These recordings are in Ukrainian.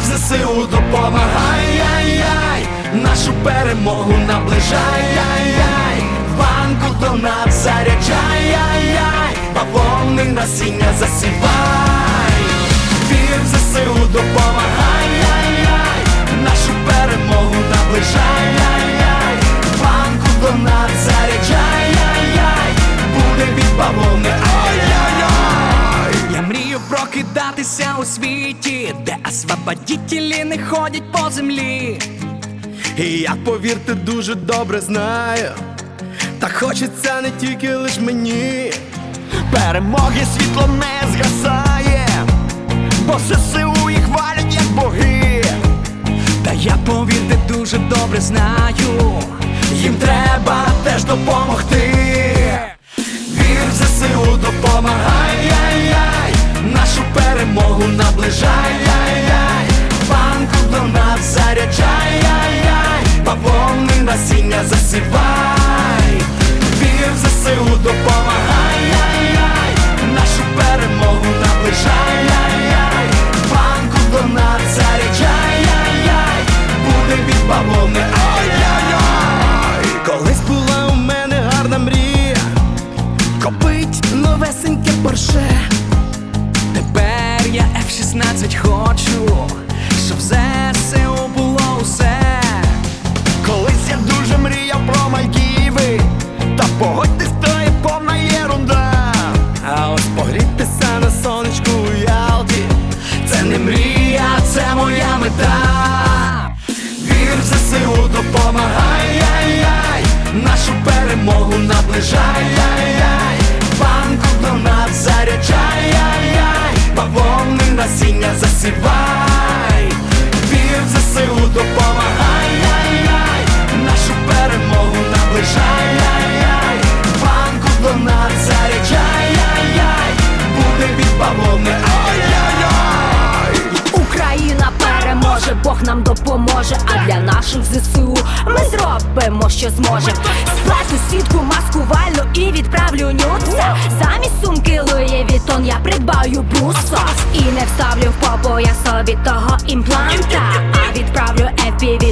в ЗСУ допомагай, яй-яй, нашу перемогу наближай, яй-яй, в банку донат заряджай, яй-яй, бавовни насіння засівай, прокидатися у світі, де освободітелі не ходять по землі. І я, повірте, дуже добре знаю. Та хочеться не тільки лиш мені. Перемоги світло не згасає, бо ЗСУ їх валять як боги. Та я повірте дуже добре знаю. Їм треба теж допомогти. Погодьтесь, то повна єрунда. А ось погрітися на сонечку у це не мрія, це моя мета. Вір в ЗСУ допомагай, нашу перемогу наближай, яй-яй, банку до нас заряджай, бавовни насіння засівай. Переможе, Бог нам допоможе. А для наших ЗСУ ми зробимо, що зможем. Сплету сітку маскувальну і відправлю нюца. Замість сумки Луї Вітон я придбаю буса І не вставлю в попу я собі того імпланта. А відправлю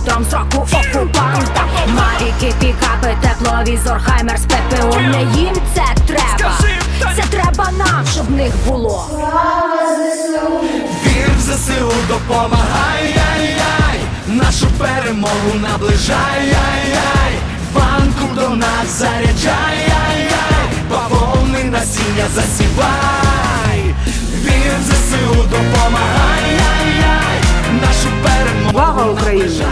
дрон з року окупанта. Мавіки, пікапи, тепловізор, хаймер з ППО. Не їм це треба. Це треба нам, щоб в них було. Вір в ЗСУ допомагай, яй-яй, нашу перемогу наближай, ай, ай банку до нас заряджай, ай, ай бавовни насіння засівай. Вір в ЗСУ допомагай, ай, ай нашу перемогу Слава Україні!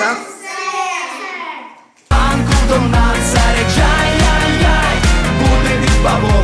за все. Анку до нас заряджай, яй, яй, буде від бабо.